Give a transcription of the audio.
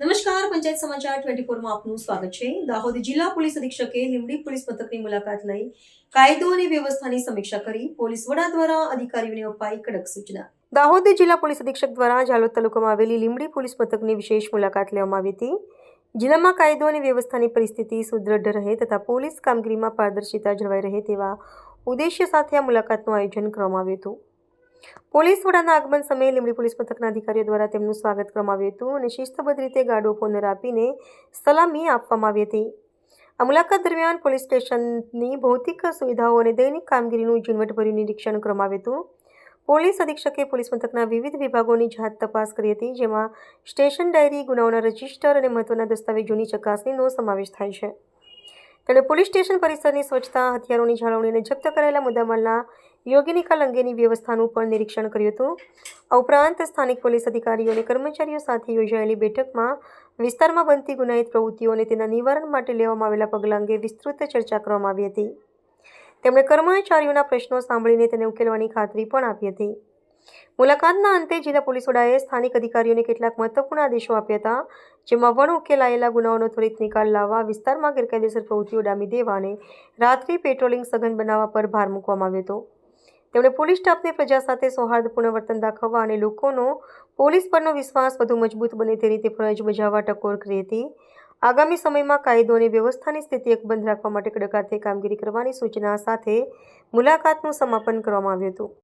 નમસ્કાર, પંચાયત સમાચાર ટ્વેન્ટી ફોરમાં આપનું સ્વાગત છે. દાહોદ જિલ્લા પોલીસ અધિક્ષકે લીંબડી પોલીસ મથકની મુલાકાત લઈ કાયદો અને વ્યવસ્થાની સમીક્ષા કરી પોલીસ વડા દ્વારા અધિકારીઓને અપાઈ કડક સૂચના. દાહોદ જિલ્લા પોલીસ અધિક્ષક દ્વારા જાલોદ તાલુકામાં આવેલી લીંબડી પોલીસ મથકની વિશેષ મુલાકાત લેવામાં આવી હતી. જિલ્લામાં કાયદો અને વ્યવસ્થાની પરિસ્થિતિ સુદૃઢ રહે તથા પોલીસ કામગીરીમાં પારદર્શિતા જળવાઈ રહે તેવા ઉદ્દેશ્ય સાથે આ મુલાકાતનું આયોજન કરવામાં આવ્યું હતું. પોલીસ વડાના આગમન સમયે લીંબડી પોલીસ મથકના અધિકારીઓ દ્વારા તેમનું સ્વાગત કરવામાં આવ્યું હતું અને શિસ્તબદ્ધ રીતે ગાડો પોનર આપીને સલામી આપવામાં આવી હતી. આ મુલાકાત દરમિયાન પોલીસ સ્ટેશનની ભૌતિક સુવિધાઓ અને દૈનિક કામગીરીનું ઝીણવટભર્યું નિરીક્ષણ કરવામાં આવ્યું હતું. પોલીસ અધિક્ષકે પોલીસ મથકના વિવિધ વિભાગોની જાત તપાસ કરી હતી, જેમાં સ્ટેશન ડાયરી, ગુનાઓના રજિસ્ટર અને મહત્વના દસ્તાવેજોની ચકાસણીનો સમાવેશ થાય છે. તેણે પોલીસ સ્ટેશન પરિસરની સ્વચ્છતા, હથિયારોની જાળવણી અને જપ્ત કરાયેલા મુદ્દામાલના યોગ્ય નિકાલ અંગેની વ્યવસ્થાનું પણ નિરીક્ષણ કર્યું હતું. આ ઉપરાંત સ્થાનિક પોલીસ અધિકારીઓ અને કર્મચારીઓ સાથે યોજાયેલી બેઠકમાં વિસ્તારમાં બનતી ગુનાહિત પ્રવૃત્તિઓ અને તેના નિવારણ માટે લેવામાં આવેલા પગલાં અંગે વિસ્તૃત ચર્ચા કરવામાં આવી હતી. તેમણે કર્મચારીઓના પ્રશ્નો સાંભળીને તેને ઉકેલવાની ખાતરી પણ આપી હતી. મુલાકાતના અંતે જિલ્લા પોલીસ વડાએ સ્થાનિક અધિકારીઓને કેટલાક મહત્વપૂર્ણ આદેશો આપ્યા હતા, જેમાં વણ ઉકેલાયેલા ગુનાઓનો ત્વરિત નિકાલ લાવવા, વિસ્તારમાં ગેરકાયદેસર પ્રવૃત્તિઓ ડામી દેવા અને રાત્રિ પેટ્રોલિંગ સઘન બનાવવા પર ભાર મૂકવામાં આવ્યો હતો. તેમણે પોલીસ સ્ટાફને પ્રજા સાથે સૌહાર્દપૂર્ણ વર્તન દાખવવા અને લોકોનો પોલીસ પરનો વિશ્વાસ વધુ મજબૂત બને તે રીતે ફરજ બજાવવા ટકોર કરી હતી. આગામી સમયમાં કાયદો અને વ્યવસ્થાની સ્થિતિ અકબંધ રાખવા માટે કડક કામગીરી કરવાની સૂચના સાથે મુલાકાતનું સમાપન કરવામાં આવ્યું હતું.